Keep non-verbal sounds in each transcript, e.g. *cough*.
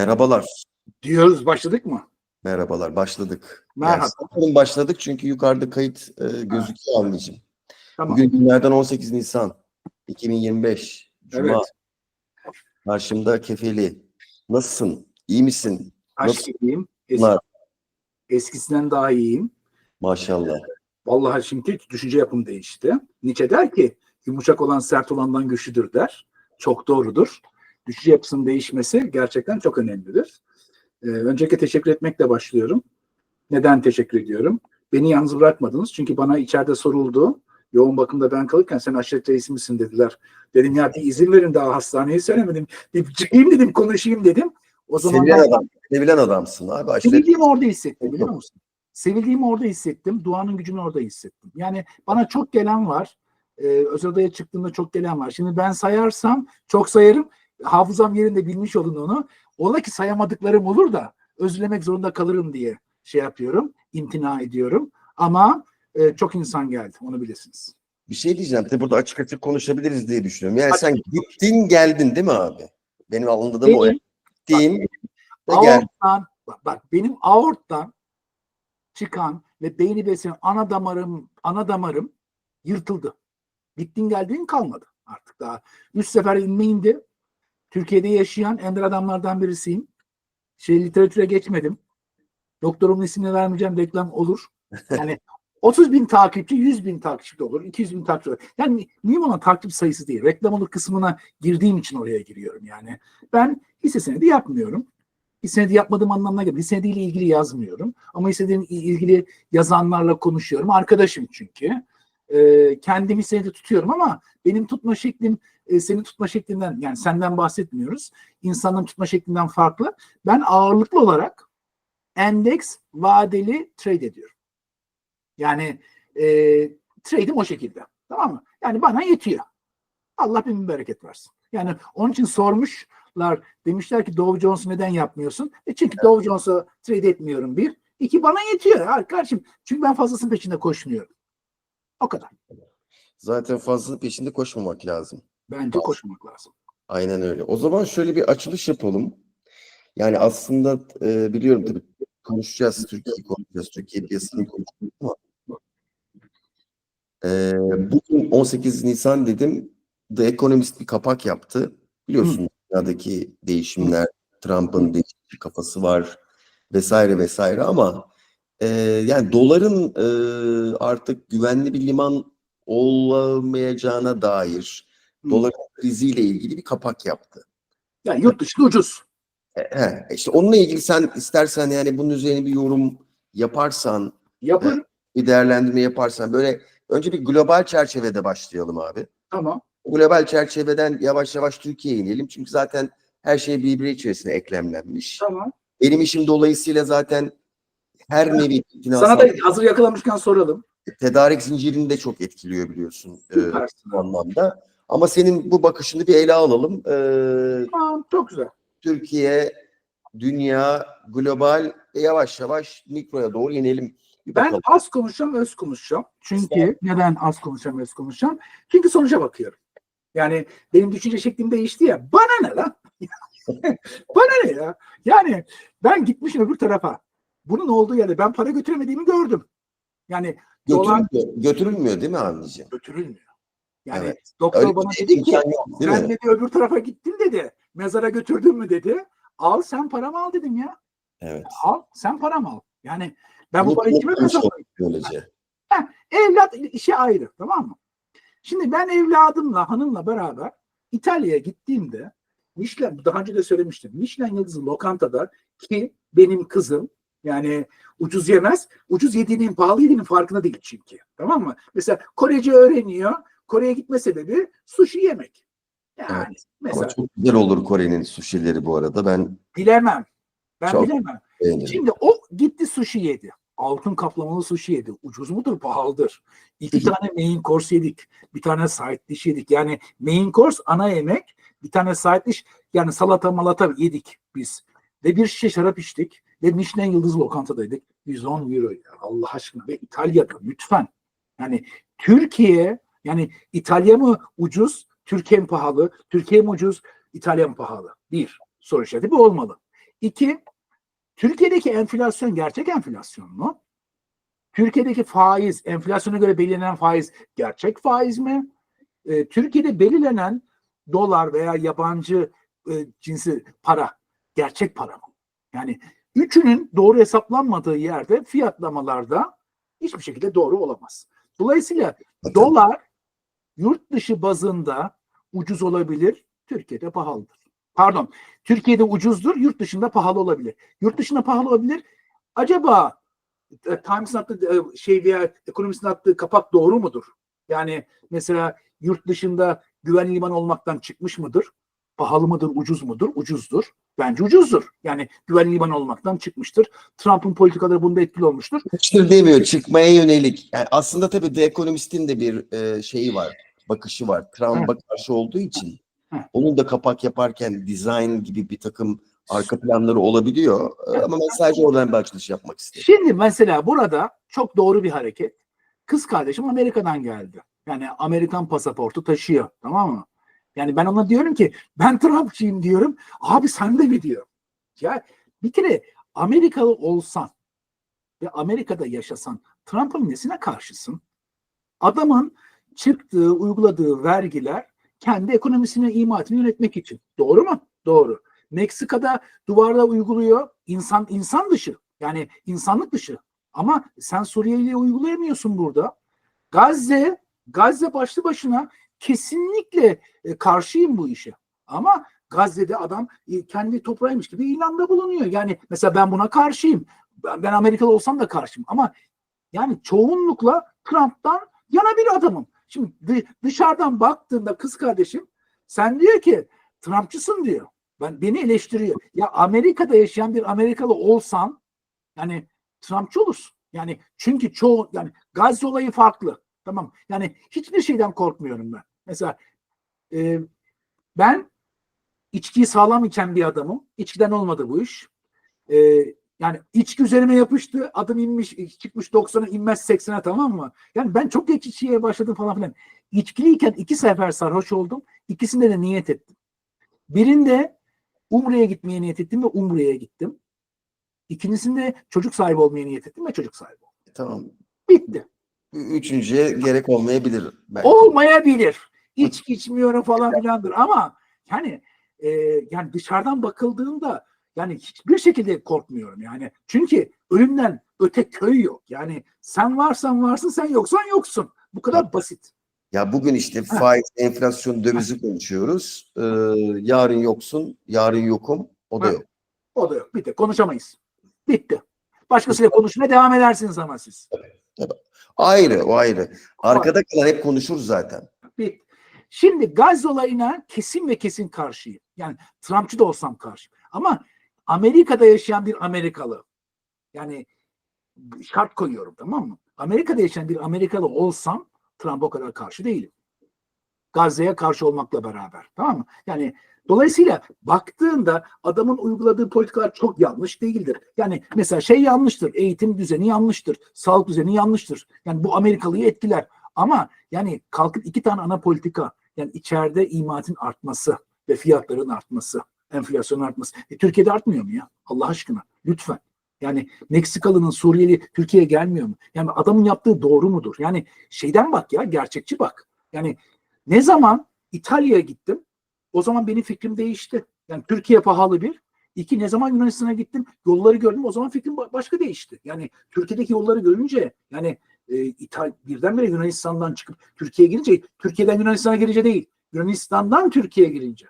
Merhabalar. Diyoruz başladık mı? Merhabalar. Başladık. Merhaba. Yani başladık çünkü yukarıda kayıt e, gözüküyor anneciğim. Tamam. Bugün günlerden 18 Nisan 2025. Cuma. Evet. Karşımda kefeli. Nasılsın? İyi misin? Aşk Nasıl? gibiyim. Es- Bunlar. eskisinden daha iyiyim. Maşallah. Vallahi şimdi düşünce yapım değişti. Nietzsche der ki yumuşak olan sert olandan güçlüdür der. Çok doğrudur. Düşünce yapısının değişmesi gerçekten çok önemlidir. Ee, öncelikle teşekkür etmekle başlıyorum. Neden teşekkür ediyorum? Beni yalnız bırakmadınız. Çünkü bana içeride soruldu. Yoğun bakımda ben kalırken sen aşiret reisi misin dediler. Dedim ya bir izin verin daha hastaneye söylemedim. Bir çıkayım dedim konuşayım dedim. O zaman Sevilen adam. Sevilen adamsın abi. Aşiret. Sevildiğimi orada hissettim biliyor musun? Sevildiğimi orada hissettim. Duanın gücünü orada hissettim. Yani bana çok gelen var. Ee, özel odaya çıktığımda çok gelen var. Şimdi ben sayarsam çok sayarım. Hafızam yerinde bilmiş olun onu. Ola ki sayamadıklarım olur da özlemek zorunda kalırım diye şey yapıyorum. imtina ediyorum. Ama e, çok insan geldi. Onu bilirsiniz. Bir şey diyeceğim. Tabii burada açık açık konuşabiliriz diye düşünüyorum. Yani Açık. sen gittin geldin değil mi abi? Benim anladığım o. Benim ve geldin. aorttan, bak, bak benim aorttan çıkan ve beyni besleyen ana damarım, ana damarım yırtıldı. Gittin geldiğin kalmadı artık daha. Üç sefer inme indi. Türkiye'de yaşayan ender adamlardan birisiyim. Şey literatüre geçmedim. Doktorumun ismini vermeyeceğim reklam olur. *laughs* Yani 30 bin takipçi 100 bin takipçi de olur. 200 bin takipçi olur. Yani mühim olan takip sayısı değil. Reklam olur kısmına girdiğim için oraya giriyorum yani. Ben hisse senedi yapmıyorum. Hisse senedi yapmadığım anlamına gelmiyor. Hisse senediyle ilgili yazmıyorum. Ama hisse senediyle ilgili yazanlarla konuşuyorum. Arkadaşım çünkü. Ee, kendim hisse senedi tutuyorum ama benim tutma şeklim e, senin tutma şeklinden yani senden bahsetmiyoruz. İnsanların tutma şeklinden farklı. Ben ağırlıklı olarak endeks vadeli trade ediyorum. Yani e, trade'im o şekilde. Tamam mı? Yani bana yetiyor. Allah bin bereket versin. Yani onun için sormuşlar. Demişler ki Dow Jones'u neden yapmıyorsun? E çünkü Dow Jones'u trade etmiyorum bir. İki bana yetiyor. Ha, kardeşim. Çünkü ben fazlasının peşinde koşmuyorum. O kadar. Zaten fazla peşinde koşmamak lazım. Bence koşmak lazım. Aynen öyle. O zaman şöyle bir açılış yapalım. Yani aslında e, biliyorum tabii konuşacağız, Türkiye'yi konuşacağız, Türkiye piyasasını konuşacağız ama e, bugün 18 Nisan dedim, The Economist bir kapak yaptı. Biliyorsun dünyadaki değişimler, Trump'ın değişik kafası var vesaire vesaire ama e, yani doların e, artık güvenli bir liman olamayacağına dair Hı. doların kriziyle ilgili bir kapak yaptı. Yani yurt dışında ucuz. E, He, işte onunla ilgili sen istersen yani bunun üzerine bir yorum yaparsan, Yapın. bir değerlendirme yaparsan böyle önce bir global çerçevede başlayalım abi. Tamam. Global çerçeveden yavaş yavaş Türkiye'ye inelim. Çünkü zaten her şey birbiri içerisine eklemlenmiş. Tamam. Benim işim dolayısıyla zaten her nevi finansal Sana da hazır yakalamışken soralım. tedarik zincirini de çok etkiliyor biliyorsun e, Süpersin. bu anlamda. Ama senin bu bakışını bir ele alalım. E, Tamam, çok güzel. Türkiye, dünya, global ve yavaş yavaş mikroya doğru inelim. Bir Ben bakalım. az konuşacağım, öz konuşacağım. Çünkü neden az konuşacağım, öz konuşacağım? Çünkü sonuca bakıyorum. Yani benim düşünce şeklim değişti ya. Bana ne lan? *laughs* Bana ne ya? Yani ben gitmişim öbür tarafa. Bunun olduğu yerde ben para götüremediğimi gördüm. Yani dolar Götürülmüyor, götürülmüyor değil mi anneciğim? götürülmür. Yani Evet. doktor Öyle bana dedi ki yok sen mi? dedi öbür tarafa gittin dedi. Mezara götürdün mü dedi. Al sen paramı al dedim ya. Evet. Al sen paramı al. Yani ben bu Mutlu parayı kime olduk Böylece. Evlat işi ayrı tamam mı? Şimdi ben evladımla hanımla beraber İtalya'ya gittiğimde Michelin daha önce de söylemiştim. Michelin yıldızı lokantada ki benim kızım yani ucuz yemez. Ucuz yediğinin pahalı yediğinin farkında değil çünkü. Tamam mı? Mesela Korece öğreniyor. Kore'ye gitme sebebi sushi yemek. Yani Evet. mesela Ama çok güzel olur Kore'nin suşileri bu arada. Ben bilemem. Ben Çok bilemem. beğenirim. Şimdi o gitti sushi yedi. Altın kaplamalı sushi yedi. Ucuz mudur, pahalıdır. İki tane main course yedik. Bir tane side dish yedik. Yani main course ana yemek. Bir tane side dish yani salata malata yedik biz. Ve bir şişe şarap içtik. Ve Michelin yıldızı lokantadaydık. 110 euro ya Allah aşkına. Ve İtalya'da lütfen. Yani Türkiye yani İtalya mı ucuz, Türkiye mi pahalı, Türkiye mi ucuz, İtalya mı pahalı? Bir soru işareti bu olmalı. İki, Türkiye'deki enflasyon gerçek enflasyon mu? Türkiye'deki faiz, enflasyona göre belirlenen faiz gerçek faiz mi? Ee, Türkiye'de belirlenen dolar veya yabancı e, cinsi para gerçek para mı? Yani üçünün doğru hesaplanmadığı yerde fiyatlamalarda hiçbir şekilde doğru olamaz. Dolayısıyla dolar yurt dışı bazında ucuz olabilir, Türkiye'de pahalıdır. Pardon, Türkiye'de ucuzdur, yurt dışında pahalı olabilir. Yurt dışında pahalı olabilir. Acaba e, Times'ın attığı e, şey veya ekonomisinin attığı kapak doğru mudur? Yani mesela yurt dışında güvenli liman olmaktan çıkmış mıdır? Pahalı mıdır, ucuz mudur? Ucuzdur. Bence ucuzdur. Yani güvenli liman olmaktan çıkmıştır. Trump'ın politikaları bunda etkili olmuştur. Çıktır demiyor, çıkmaya yönelik. Yani aslında tabii The Economist'in de bir e, şeyi var, bakışı var. Trump'a karşı olduğu için. Onun da kapak yaparken design gibi bir takım arka planları olabiliyor. E, Ama ben sadece oradan bir açılış yapmak istedim. Şimdi mesela burada çok doğru bir hareket. Kız kardeşim Amerika'dan geldi. Yani Amerikan pasaportu taşıyor. Tamam mı? Yani ben ona diyorum ki ben Trumpçıyım diyorum. Abi sen de mi diyor. Ya bir kere Amerikalı olsan ve Amerika'da yaşasan Trump'ın nesine karşısın? Adamın çıktığı, uyguladığı vergiler kendi ekonomisini, imalatını yönetmek için. Doğru mu? Doğru. Meksika'da duvarda uyguluyor. İnsan insan dışı. Yani insanlık dışı. Ama sen Suriye'yle uygulayamıyorsun burada. Gazze, Gazze başlı başına kesinlikle e, karşıyım bu işe. Ama Gazze'de adam e, kendi toprağıymış gibi ilanda bulunuyor. Yani mesela ben buna karşıyım. Ben, Amerikalı olsam da karşıyım. Ama yani çoğunlukla Trump'tan yana bir adamım. Şimdi dı- dışarıdan baktığında kız kardeşim sen diyor ki Trumpçısın diyor. Ben beni eleştiriyor. Ya Amerika'da yaşayan bir Amerikalı olsan yani Trumpçı olursun. Yani çünkü çoğu yani Gazze olayı farklı. Tamam. Yani hiçbir şeyden korkmuyorum ben. Mesela e, ben içkiyi sağlam içen bir adamım. İçkiden olmadı bu iş. E, yani içki üzerime yapıştı. Adım inmiş, çıkmış 90'a inmez 80'e tamam mı? Yani ben çok geç içkiye başladım falan filan. İçkiliyken iki sefer sarhoş oldum. İkisinde de niyet ettim. Birinde Umre'ye gitmeye niyet ettim ve Umre'ye gittim. İkincisinde çocuk sahibi olmaya niyet ettim ve çocuk sahibi oldum. Tamam. Bitti. Üçüncüye gerek olmayabilir. Belki. Olmayabilir. İçki içmiyorum falan filandır ama yani e, yani dışarıdan bakıldığında yani hiçbir şekilde korkmuyorum yani. Çünkü ölümden öte köy yok. Yani sen varsan varsın sen yoksan yoksun. Bu kadar basit. Ya bugün işte faiz, enflasyon, dövizi konuşuyoruz. Ee, yarın yoksun, yarın yokum. O da Ha. yok. O da yok. Bitti. Konuşamayız. Bitti. Başkasıyla konuşmaya devam edersiniz ama siz. Ayrı, o ayrı. Arkada kalan hep konuşur zaten. Bitti. Şimdi Gaz olayına kesin ve kesin karşıyım. Yani Trumpçı da olsam karşıyım. Ama Amerika'da yaşayan bir Amerikalı yani şart koyuyorum tamam mı? Amerika'da yaşayan bir Amerikalı olsam Trump'a o kadar karşı değilim. Gazze'ye karşı olmakla beraber tamam mı? Yani dolayısıyla baktığında adamın uyguladığı politikalar çok yanlış değildir. Yani mesela şey yanlıştır. Eğitim düzeni yanlıştır. Sağlık düzeni yanlıştır. Yani bu Amerikalıyı etkiler. Ama yani kalkıp iki tane ana politika yani içeride imalatın artması ve fiyatların artması, enflasyonun artması. E, Türkiye'de artmıyor mu ya? Allah aşkına lütfen. Yani Meksikalı'nın Suriyeli Türkiye'ye gelmiyor mu? Yani adamın yaptığı doğru mudur? Yani şeyden bak ya gerçekçi bak. Yani ne zaman İtalya'ya gittim o zaman benim fikrim değişti. Yani Türkiye pahalı bir. İki ne zaman Yunanistan'a gittim yolları gördüm o zaman fikrim ba- başka değişti. Yani Türkiye'deki yolları görünce yani e, İtal birdenbire Yunanistan'dan çıkıp Türkiye'ye girince Türkiye'den Yunanistan'a girince değil. Yunanistan'dan Türkiye'ye girince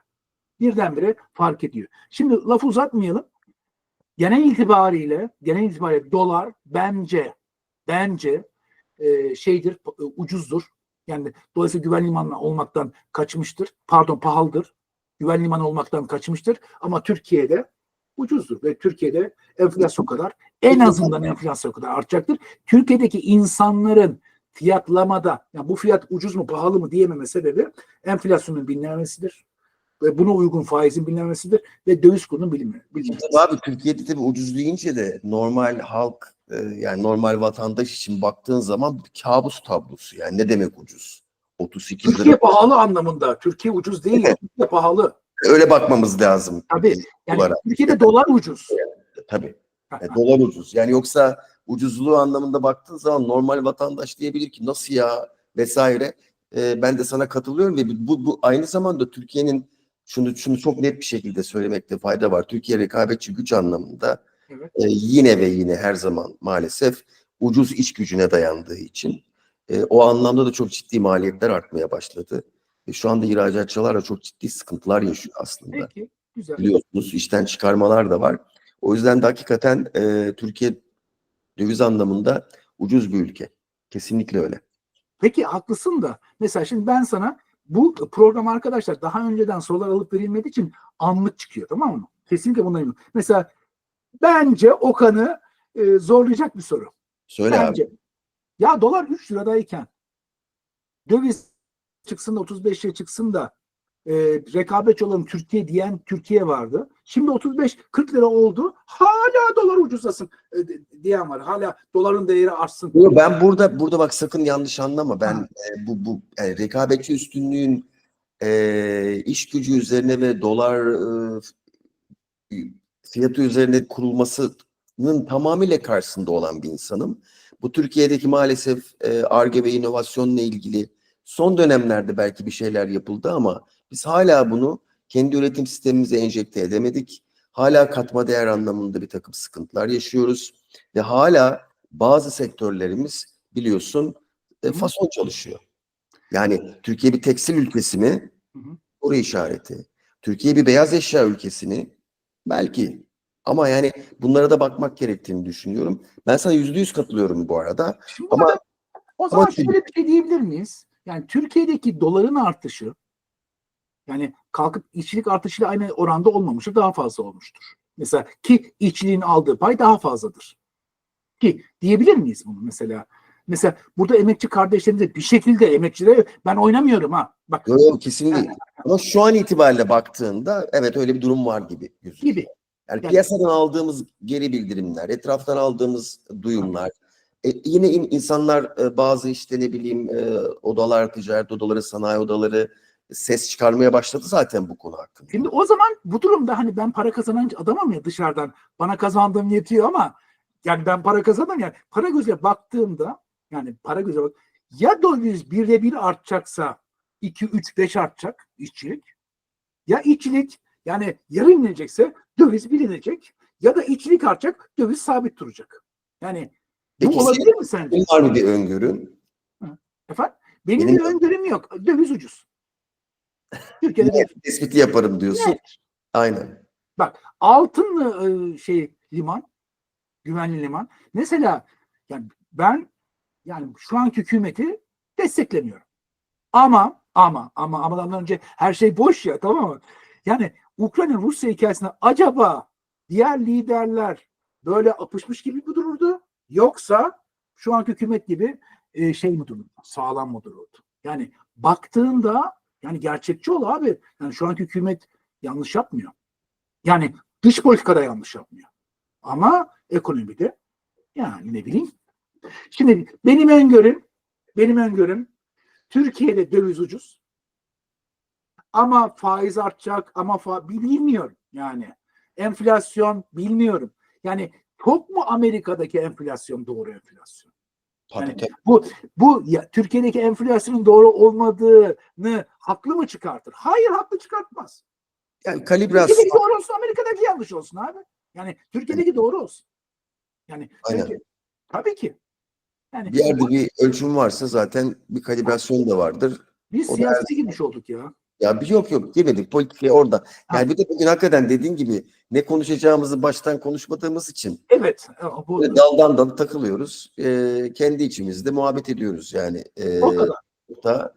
birdenbire fark ediyor. Şimdi lafı uzatmayalım. Genel itibariyle genel itibariyle dolar bence bence e, şeydir e, ucuzdur. Yani dolayısıyla güven limanı olmaktan kaçmıştır. Pardon pahalıdır. Güven limanı olmaktan kaçmıştır. Ama Türkiye'de ucuzdur ve Türkiye'de enflasyon kadar en azından enflasyon kadar artacaktır. Türkiye'deki insanların fiyatlamada yani bu fiyat ucuz mu pahalı mı diyememe sebebi enflasyonun bilinmemesidir. Ve buna uygun faizin bilinmemesidir ve döviz kurunun bilinme- bilinmemesidir. Tabii abi Türkiye'de tabii ucuz deyince de normal halk e, yani normal vatandaş için baktığın zaman kabus tablosu. Yani ne demek ucuz? 38 Türkiye lira. pahalı anlamında. Türkiye ucuz değil. Evet. Türkiye pahalı. Öyle bakmamız lazım. Tabii. Yani Dolara. Türkiye'de dolar ucuz. Tabii. E, dolar ucuz. Yani yoksa ucuzluğu anlamında baktığın zaman normal vatandaş diyebilir ki nasıl ya vesaire. E, ben de sana katılıyorum ve bu, bu aynı zamanda Türkiye'nin şunu şunu çok net bir şekilde söylemekte fayda var. Türkiye rekabetçi güç anlamında Evet. e, yine ve yine her zaman maalesef ucuz iş gücüne dayandığı için e, o anlamda da çok ciddi maliyetler artmaya başladı. E, şu anda ihracatçılar da çok ciddi sıkıntılar yaşıyor aslında Peki. Güzel. biliyorsunuz işten çıkarmalar da var. O yüzden de hakikaten e, Türkiye döviz anlamında ucuz bir ülke. Kesinlikle öyle. Peki haklısın da mesela şimdi ben sana bu program arkadaşlar daha önceden sorular alıp verilmediği için anlık çıkıyor tamam mı? Kesinlikle buna eminim. Mesela bence Okan'ı e, zorlayacak bir soru. Söyle abi. Bence. Ya dolar 3 liradayken döviz çıksın da 35'e çıksın da e, rekabetçi olan Türkiye diyen Türkiye vardı. Şimdi 35-40 lira oldu. Hala dolar ucuzlasın e, diyen var. Hala doların değeri artsın. Yo, Ben burada burada bak sakın yanlış anlama. Ben Ha. e, bu bu yani rekabetçi üstünlüğün e, iş gücü üzerine ve dolar e, fiyatı üzerine kurulmasının tamamıyla karşısında olan bir insanım. Bu Türkiye'deki maalesef e, Ar-Ge ve inovasyonla ilgili son dönemlerde belki bir şeyler yapıldı ama biz hala bunu kendi üretim sistemimize enjekte edemedik. Hala katma değer anlamında bir takım sıkıntılar yaşıyoruz ve hala bazı sektörlerimiz biliyorsun e, fason çalışıyor. Yani Türkiye bir tekstil ülkesi mi? Soru işareti. Türkiye bir beyaz eşya ülkesi mi? Belki. Ama yani bunlara da bakmak gerektiğini düşünüyorum. Ben sana yüzde yüz katılıyorum bu arada. Şimdi Ama- o zaman ama- şöyle bir şey diyebilir miyiz? Yani Türkiye'deki doların artışı yani kalkıp işçilik artışıyla aynı oranda olmamıştır, daha fazla olmuştur. Mesela ki işçiliğin aldığı pay daha fazladır. Ki diyebilir miyiz bunu mesela? Mesela burada emekçi kardeşlerimize bir şekilde emekçilere ben oynamıyorum ha. Bak Yok yok kesinlikle. Ama şu an itibariyle baktığında evet öyle bir durum var gibi gözüküyor. gibi. Yani Yani- piyasadan aldığımız geri bildirimler, etraftan aldığımız duyumlar, e, yine in- insanlar e, bazı işte ne bileyim e, odalar, ticaret odaları, sanayi odaları ses çıkarmaya başladı zaten bu konu hakkında. Şimdi o zaman bu durumda hani ben para kazanan adamım ya dışarıdan bana kazandığım yetiyor ama yani ben para kazanamam yani para göze baktığımda yani para göze bak ya döviz birde bir artacaksa 2 3 5 artacak işçilik ya işçilik yani yarı inecekse döviz bir inecek ya da işçilik artacak döviz sabit duracak. Yani Peki bu olabilir mi sence? Var mı bir öngörün? Efendim? Benim, Benim bir öngörüm yok. Döviz ucuz. Türkiye'de Net tespiti yaparım diyorsun. Net. Aynen. altınlı e, şey liman, güvenli liman. Mesela yani ben yani şu anki hükümeti desteklemiyorum. Ama ama ama amadan önce her şey boş ya tamam mı? Yani Ukrayna Rusya hikayesinde acaba diğer liderler böyle apışmış gibi mi dururdu? Yoksa şu anki hükümet gibi e, şey mi dururdu? Sağlam mı dururdu? Yani baktığında yani gerçekçi ol abi. Yani şu anki hükümet yanlış yapmıyor. Yani dış politikada yanlış yapmıyor. Ama ekonomide yani ne bileyim. Şimdi benim öngörüm, benim öngörüm Türkiye'de döviz ucuz. Ama faiz artacak ama fa bilmiyorum yani. Enflasyon bilmiyorum. Yani çok mu Amerika'daki enflasyon doğru enflasyon? Tabii, Yani tabii. bu bu ya, Türkiye'deki enflasyonun doğru olmadığını haklı mı çıkartır? Hayır haklı çıkartmaz. Yani kalibrasyon. Türkiye'deki doğru olsun Amerika'daki yanlış olsun abi. Yani Türkiye'deki doğru olsun. Yani Aynen. Türkiye- tabii ki. Yani Bir yerde bir ölçüm varsa zaten bir kalibrasyon da vardır. biz o da siyasete girmiş olduk ya. Ya bir yok yok girmedik politikaya orada. Yani bir de bugün hakikaten dediğin gibi ne konuşacağımızı baştan konuşmadığımız için Evet. Bu, böyle daldan dal takılıyoruz. Ee, kendi içimizde muhabbet ediyoruz yani. Ee, o kadar. bu da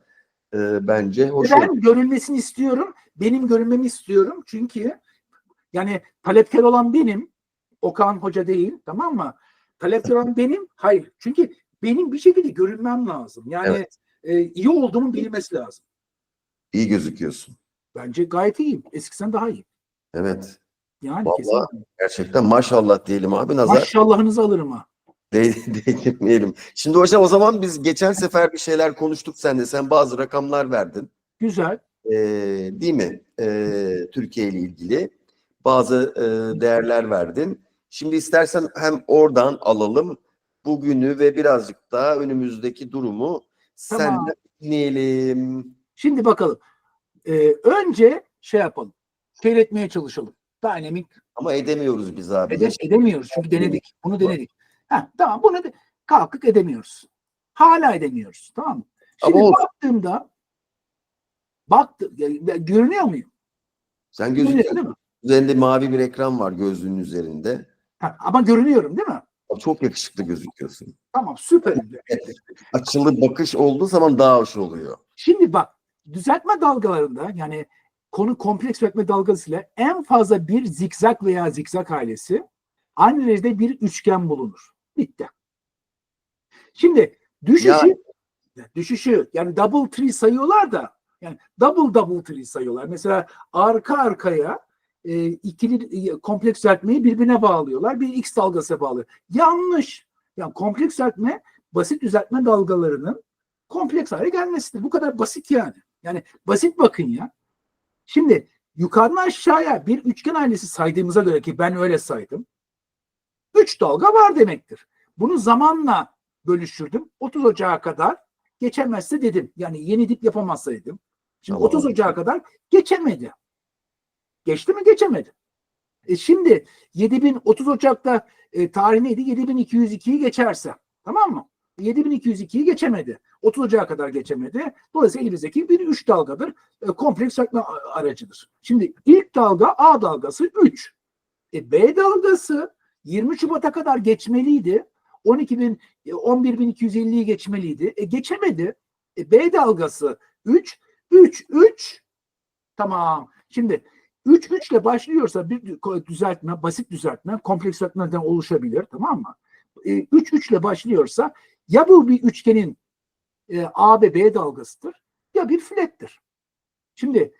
e, bence hoş ben oldu. görünmesini istiyorum. Benim görünmemi istiyorum. Çünkü yani talepkar olan benim. Okan Hoca değil. Tamam mı? Talepkar olan benim. Hayır. Çünkü benim bir şekilde görünmem lazım. Yani Evet. e, iyi olduğumu bilmesi lazım. İyi gözüküyorsun. Bence gayet iyiyim. Eskisinden daha iyi. Evet. Yani Vallahi kesinlikle. Gerçekten maşallah diyelim abi nazar Maşallahınızı alırım ha. de- *laughs* değdirmeyelim. Şimdi hocam o zaman biz geçen sefer bir şeyler konuştuk sen de. Sen bazı rakamlar verdin. Güzel. e, değil mi? E, Türkiye ile ilgili bazı e, değerler verdin. Şimdi istersen hem oradan alalım bugünü ve birazcık daha önümüzdeki durumu Tamam. senden dinleyelim. Şimdi bakalım. Ee, önce şey yapalım. Seyretmeye çalışalım. Dynamic Ama edemiyoruz biz abi. ede- edemiyoruz çünkü denedik. Bunu denedik. Heh, tamam bunu de, kalkıp edemiyoruz. Hala edemiyoruz. Tamam mı? Şimdi Ama baktığımda baktı görünüyor muyum? Sen gözüküyorsun. Üzerinde mavi bir ekran var gözlüğün üzerinde. Ha, ama görünüyorum değil mi? Çok yakışıklı gözüküyorsun. Tamam süper. *laughs* Açılı bakış olduğu zaman daha hoş oluyor. Şimdi bak düzeltme dalgalarında yani konu kompleks düzeltme dalgasıyla en fazla bir zikzak veya zikzak ailesi aynı derecede bir üçgen bulunur. Bitti. Şimdi düşüşü düşüşü yani double tree sayıyorlar da yani double double tree sayıyorlar. Mesela arka arkaya e, ikili e, kompleks düzeltmeyi birbirine bağlıyorlar. Bir x dalgası bağlıyor. Yanlış. Yani kompleks düzeltme basit düzeltme dalgalarının kompleks hale gelmesidir. Bu kadar basit yani. Yani basit bakın ya. Şimdi yukarıdan aşağıya bir üçgen ailesi saydığımıza göre ki ben öyle saydım. Üç dalga var demektir. Bunu zamanla bölüştürdüm. 30 Ocağı kadar geçemezse dedim. Yani yeni dip yapamazsa dedim. Şimdi Tamam. 30 Ocağı kadar geçemedi. Geçti mi? Geçemedi. E şimdi 7000 30 Ocak'ta e, tarih neydi? 7202'yi geçerse. Tamam mı? 7202'yi geçemedi. 30 Ocak'a kadar geçemedi. Dolayısıyla elimizdeki bir üç dalgadır. E, kompleks sökme a- aracıdır. Şimdi ilk dalga A dalgası 3. E, B dalgası 20 Şubat'a kadar geçmeliydi. 12.000 e, 11.250'yi geçmeliydi. E, geçemedi. E, B dalgası 3 3 3 tamam. Şimdi 3 3 ile başlıyorsa bir dü- düzeltme, basit düzeltme, kompleks düzeltmeden oluşabilir tamam mı? 3 3 ile başlıyorsa ya bu bir üçgenin e, A ve B dalgasıdır ya bir flettir. Şimdi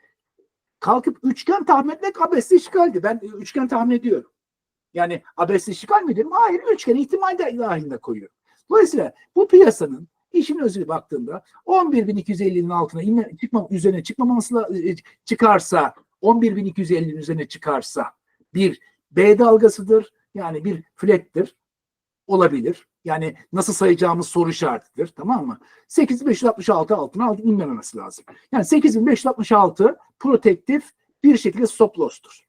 kalkıp üçgen tahmin etmek abesli işgaldi. Ben e, üçgen tahmin ediyorum. Yani abesli işgal mi diyorum? Hayır. Üçgen ihtimal de dahilinde koyuyorum. Dolayısıyla bu piyasanın işin özüne baktığımda 11.250'nin altına inme, çıkmam, üzerine çıkmaması e, çıkarsa 11.250'nin üzerine çıkarsa bir B dalgasıdır. Yani bir flat'tir. Olabilir. Yani nasıl sayacağımız soru işaretidir. Tamam mı? 8566 altına altı inmemesi lazım. Yani 8566 protektif bir şekilde stop loss'tur.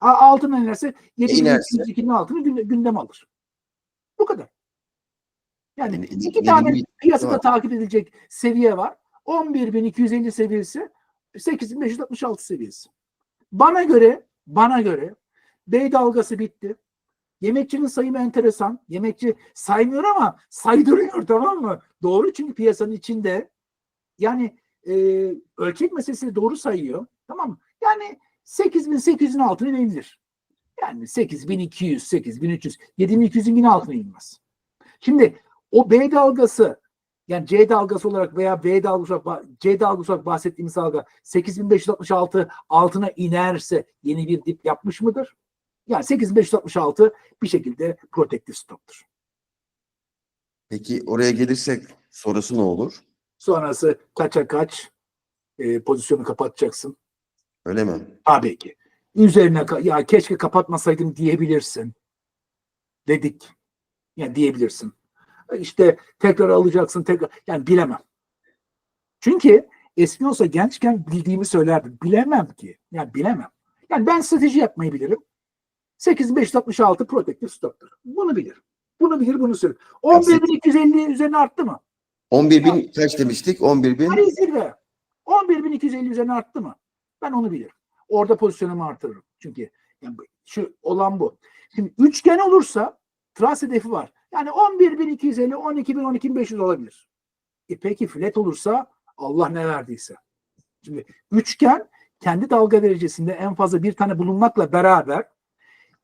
Altına inerse 7202'nin altını günde- gündem alır. Bu kadar. Yani Yani iki tane piyasada var. takip edilecek seviye var. 11.250 seviyesi, 8.566 seviyesi. Bana göre, bana göre B dalgası bitti. Yemekçinin sayımı enteresan. Yemekçi saymıyor ama saydırıyor *laughs* tamam mı? Doğru çünkü piyasanın içinde yani e, ölçek meselesini doğru sayıyor. Tamam mı? Yani 8800'ün altına inilir. Yani 8200, 8300, 7200'ün yine altına inmez. Şimdi o B dalgası yani C dalgası olarak veya B dalgası olarak, C dalgası olarak bahsettiğimiz dalga 8566 altına inerse yeni bir dip yapmış mıdır? Yani 8566 bir şekilde protektif stoptur. Peki oraya gelirsek sonrası ne olur? Sonrası kaça kaç e, pozisyonu kapatacaksın. Öyle mi? Tabii ki. Üzerine ya keşke kapatmasaydım diyebilirsin. Dedik. Yani diyebilirsin. İşte tekrar alacaksın tekrar. Yani bilemem. Çünkü eski olsa gençken bildiğimi söylerdim. Bilemem ki. Yani bilemem. Yani ben strateji yapmayı bilirim. 8566 protektif stoptur. Bunu bilirim. Bunu bilir, bunu söylerim. 11.250 üzerine arttı mı? 11 bin kaç demiştik? 11 bin. Hani zirve. 11.250 üzerine arttı mı? Ben onu bilirim. Orada pozisyonumu artırırım. Çünkü yani şu olan bu. Şimdi üçgen olursa tras hedefi var. Yani 11.250, 12.000, 12.500 olabilir. E peki flat olursa Allah ne verdiyse. Şimdi üçgen kendi dalga derecesinde en fazla bir tane bulunmakla beraber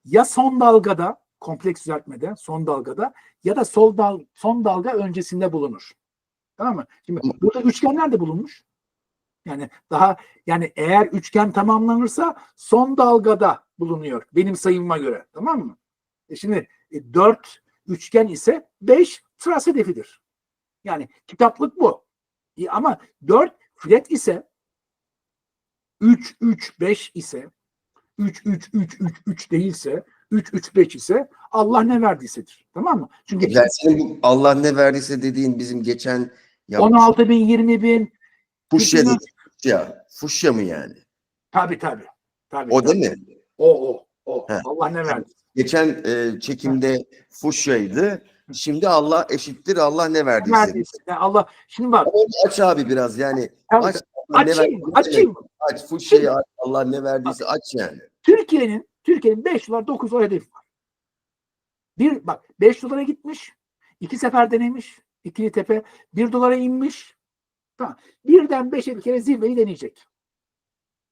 ya son dalgada kompleks düzeltmede son dalgada ya da sol dal, son dalga öncesinde bulunur. Tamam mı? Şimdi burada üçgenler de bulunmuş. Yani daha yani eğer üçgen tamamlanırsa son dalgada bulunuyor benim sayımıma göre. Tamam mı? E şimdi e, 4 üçgen ise 5 tras hedefidir. Yani kitaplık bu. E ama 4 flat ise 3-3-5 ise 3-3-3-3-3 değilse 3-3-5 ise Allah ne verdiysedir. Tamam mı? Çünkü Yani senin bu Allah ne verdiyse dediğin bizim geçen yapmış 16 bin, 20 bin fuşya dedik. Fuşya. Fuşya mı yani? tabii tabii. tabii O tabii. değil mi? O o o. Heh. Allah ne verdi? Geçen e, çekimde fuşyaydı. Şimdi Allah eşittir Allah ne verdiyse. Verdiyse. Yani Allah şimdi bak Onu aç abi biraz yani. tabii, Aç. Allah ne açayım Açayım? Aç. Fuşyayı aç. Allah ne verdiyse aç yani. Türkiye'nin Türkiye'nin 5 dolar 9 dolar hedefi var. Bir bak 5 dolara gitmiş. iki sefer denemiş. İkili tepe 1 dolara inmiş. Tamam. Birden 5'e bir kere zirveyi deneyecek.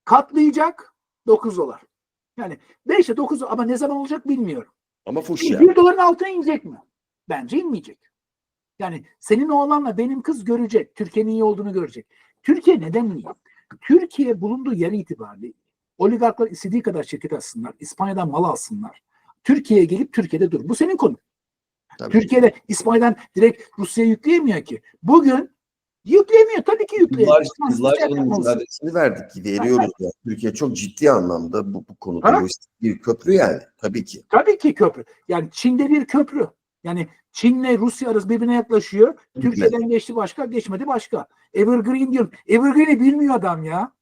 Katlayacak 9 dolar. Yani 5'e 9 ama ne zaman olacak bilmiyorum. Ama fuşya. 1 doların altına inecek mi? Bence inmeyecek. Yani senin oğlanla benim kız görecek. Türkiye'nin iyi olduğunu görecek. Türkiye neden iyi? Türkiye bulunduğu yer itibariyle oligarklar istediği kadar şirket açsınlar. İspanya'dan mal alsınlar. Türkiye'ye gelip Türkiye'de dur. Bu senin konun. Tabii. Türkiye'de İspanya'dan direkt Rusya'ya yükleyemiyor ki. Bugün yükleyemiyor. Tabii ki yükleyemiyor. Bunun yapamaz. mücadelesini verdik. Veriyoruz. Yani. Türkiye çok ciddi anlamda bu, bu konuda Ha? bir köprü yani. Tabii ki. Tabii ki köprü. Yani Çin'de bir köprü. Yani Çin'le Rusya arası birbirine yaklaşıyor. Türkiye'den geçti başka, geçmedi başka. Evergreen diyorum. Evergreen'i bilmiyor adam ya.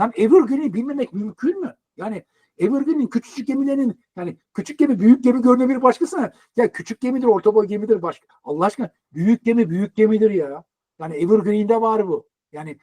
Lan Evergreen'i bilmemek mümkün mü? Yani Evergreen'in küçücük gemilerinin yani küçük gemi büyük gemi görünebilir başkasına. Ya küçük gemidir, orta boy gemidir başka. Allah aşkına büyük gemi büyük gemidir ya. Yani Evergreen'de var bu. Yani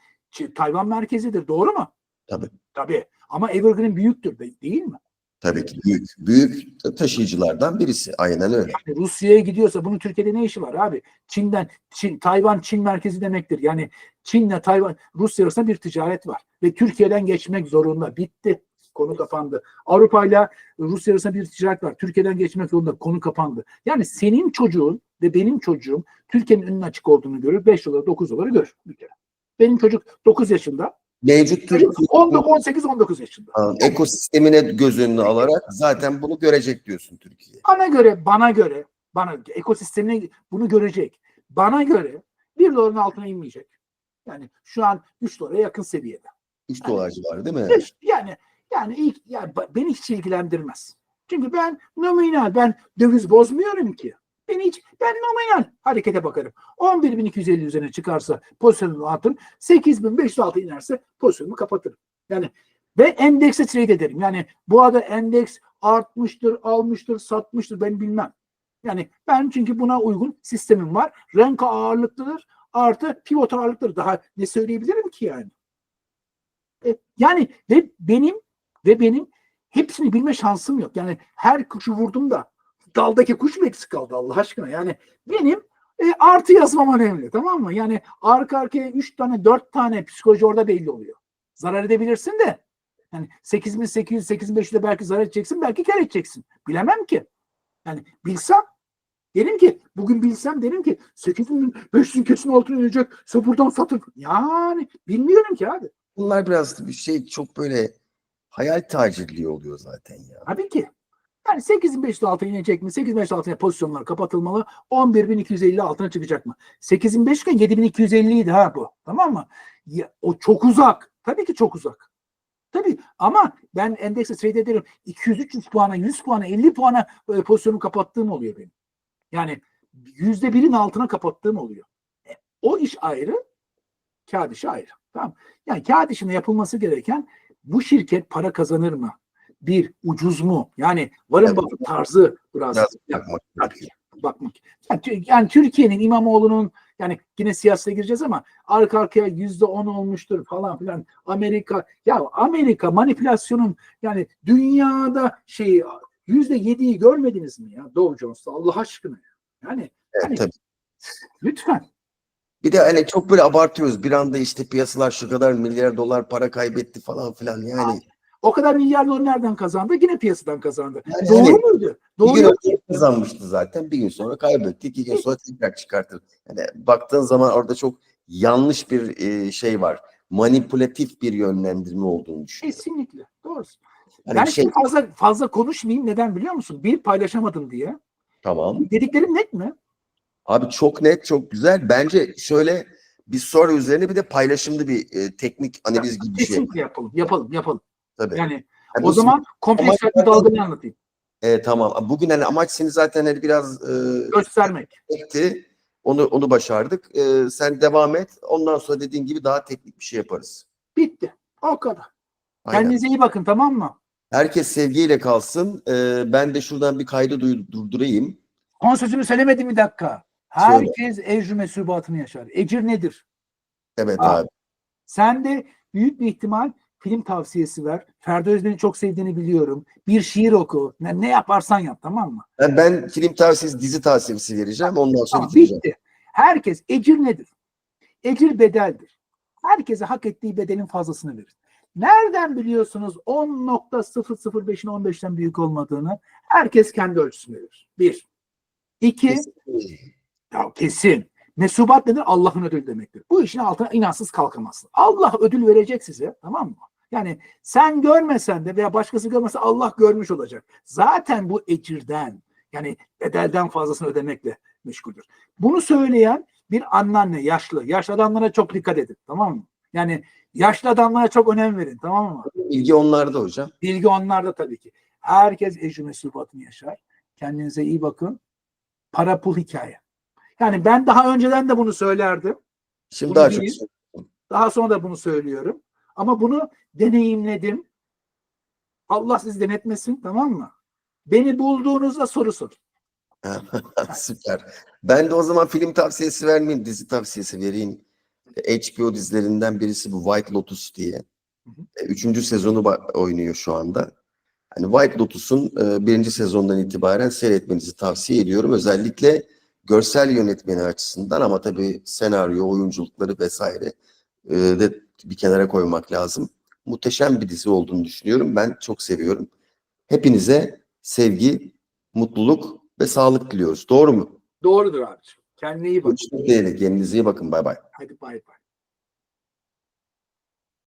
Tayvan merkezidir. Doğru mu? Tabii. Tabii. Ama Evergreen büyüktür de- değil mi? Tabii ki. Büyük, büyük taşıyıcılardan birisi. Aynen öyle. Yani Rusya'ya gidiyorsa bunun Türkiye'de ne işi var abi? Çin'den Çin, Tayvan Çin merkezi demektir. Yani Çin'le Tayvan Rusya arasında bir ticaret var ve Türkiye'den geçmek zorunda. Bitti. Konu kapandı. Avrupa ile Rusya arasında bir ticaret var. Türkiye'den geçmek zorunda. Konu kapandı. Yani senin çocuğun ve benim çocuğum Türkiye'nin önünün açık olduğunu görür. 5 doları 9 doları görür bir kere. Benim çocuk 9 yaşında. Mevcut Türkiye 18 19 yaşında. ekosistemine göz önüne alarak zaten bunu görecek diyorsun Türkiye. Bana göre, bana göre, bana ekosistemine bunu görecek. Bana göre bir doların altına inmeyecek. Yani şu an 3 dolara yakın seviyede. 3 dolar civarı değil mi? Beş- Yani yani ilk yani beni hiç ilgilendirmez. Çünkü ben nominal, ben döviz bozmuyorum ki. Beni hiç ben nominal harekete bakarım. 11.250 üzerine çıkarsa pozisyonumu atırım. 8.506 inerse pozisyonumu kapatırım. Yani ve endekse trade ederim. Yani bu arada endeks artmıştır, almıştır, satmıştır ben bilmem. Yani ben çünkü buna uygun sistemim var. Renka ağırlıklıdır artı pivot ağırlıklıdır. Daha ne söyleyebilirim ki yani? E, yani ve benim ve benim hepsini bilme şansım yok. Yani her kuşu vurdum da daldaki kuş mu eksik kaldı Allah aşkına? Yani benim e, artı yazmam önemli tamam mı? Yani arka arkaya 3 tane 4 tane psikoloji orada belli oluyor. Zarar edebilirsin de yani 8800 8500'de belki zarar edeceksin belki kar edeceksin. Bilemem ki. Yani bilsem derim ki bugün bilsem derim ki 8500'ün kesin altına inecek. Buradan satın. Yani bilmiyorum ki abi. Bunlar biraz bir şey çok böyle hayal tacirliği oluyor zaten ya. Tabii ki. Yani 8500 altına inecek mi? 8500 altına pozisyonlar kapatılmalı. 11250 altına çıkacak mı? 8500 iken 7250 idi ha bu. Tamam mı? Ya, o çok uzak. Tabii ki çok uzak. Tabii ama ben endekse trade ederim. 200-300 puana, 100 puana, 50 puana e, pozisyonumu kapattığım oluyor benim. Yani yüzde birin altına kapattığım oluyor. E, o iş ayrı, kağıt işi ayrı. Tamam. Yani kağıt işinde yapılması gereken bu şirket para kazanır mı? Bir, ucuz mu? Yani Evet. bakın tarzı biraz. Ya, bakmak tabii. Bakmak. Yani, yani Türkiye'nin İmamoğlu'nun yani yine siyasete gireceğiz ama arka arkaya yüzde on olmuştur falan filan. Amerika ya Amerika manipülasyonun yani dünyada şey yüzde yediyi görmediniz mi ya Dow Jones'ta Allah aşkına. Yani Evet, Hani- tabii. lütfen. Bir de hani çok böyle abartıyoruz. Bir anda işte piyasalar şu kadar milyar dolar para kaybetti falan filan. Yani O kadar milyar dolar nereden kazandı? Yine piyasadan kazandı. Yani Doğru hani muydu? bir gün Doğru. kazanmıştı zaten. Bir gün sonra kaybetti. iki gün sonra tekrar çıkartır. Yani baktığın zaman orada çok yanlış bir e, şey var. Manipülatif bir yönlendirme olduğunu düşünüyorum. Kesinlikle. Doğru. Hani ben bir şey fazla fazla konuşmayayım. Neden biliyor musun? Bir paylaşamadım diye. tamam. Dediklerim net mi? Abi çok net, çok güzel. Bence şöyle Biz sonra üzerine bir de paylaşımlı bir e, teknik analiz gibi bir şey Kesinlikle yapalım. Yapalım. Yapalım. Tabii. Yani Yani o zaman kompleks farklı dalgayı anlatayım. E, tamam. Bugün hani amaç seni zaten hani biraz e, Göstermek. etti. Onu onu başardık. E, sen devam et. Ondan sonra dediğin gibi daha teknik bir şey yaparız. Bitti. O kadar. Aynen. Kendinize iyi bakın tamam mı? Herkes sevgiyle kalsın. E, ben de şuradan bir kaydı durdurayım. Son sözümü söylemedim bir dakika. Herkes ecrü mesubatını yaşar. Ecir nedir? Evet Aa. abi. Sen de büyük bir ihtimal film tavsiyesi ver. Ferdi Özden'i çok sevdiğini biliyorum. Bir şiir oku. Ne, ne yaparsan yap tamam mı? Ben, ben film tavsiyesi, dizi tavsiyesi vereceğim. Ondan sonra Tamam, bitti. Herkes ecir nedir? Ecir bedeldir. Herkese hak ettiği bedelin fazlasını verir. Nereden biliyorsunuz 10.005'in 15'ten büyük olmadığını? Herkes kendi ölçüsünde verir. Bir. İki. Ya kesin. Mesubat nedir? Allah'ın ödülü demektir. Bu işin altına inansız kalkamazsın. Allah ödül verecek size tamam mı? Yani sen görmesen de veya başkası görmese Allah görmüş olacak. Zaten bu ecirden yani bedelden fazlasını ödemekle meşguldür. Bunu söyleyen bir anneanne yaşlı. Yaşlı adamlara çok dikkat edin tamam mı? Yani yaşlı adamlara çok önem verin tamam mı? İlgi onlarda hocam. Bilgi onlarda tabii ki. Herkes ecri mesubatını yaşar. Kendinize iyi bakın. Para pul hikaye. Yani ben daha önceden de bunu söylerdim. Şimdi Bunu daha çok bilin. Daha sonra da bunu söylüyorum. Ama bunu deneyimledim. Allah sizi denetmesin tamam mı? Beni bulduğunuzda soru sorun. *laughs* Süper. Ben de o zaman film tavsiyesi vermeyeyim, dizi tavsiyesi vereyim. HBO dizilerinden birisi bu White Lotus diye. E, Üçüncü sezonu oynuyor şu anda. Hani White Lotus'un e, birinci sezondan itibaren seyretmenizi tavsiye ediyorum. Özellikle görsel yönetmeni açısından ama tabii senaryo, oyunculukları vesaire e, de bir kenara koymak lazım. Muhteşem bir dizi olduğunu düşünüyorum. Ben çok seviyorum. Hepinize sevgi, mutluluk ve sağlık diliyoruz. Doğru mu? Doğrudur abiciğim. Kendine iyi bak. Görüşmek dileğiyle. Kendinize iyi bakın. Bay bay. Hadi bay bay.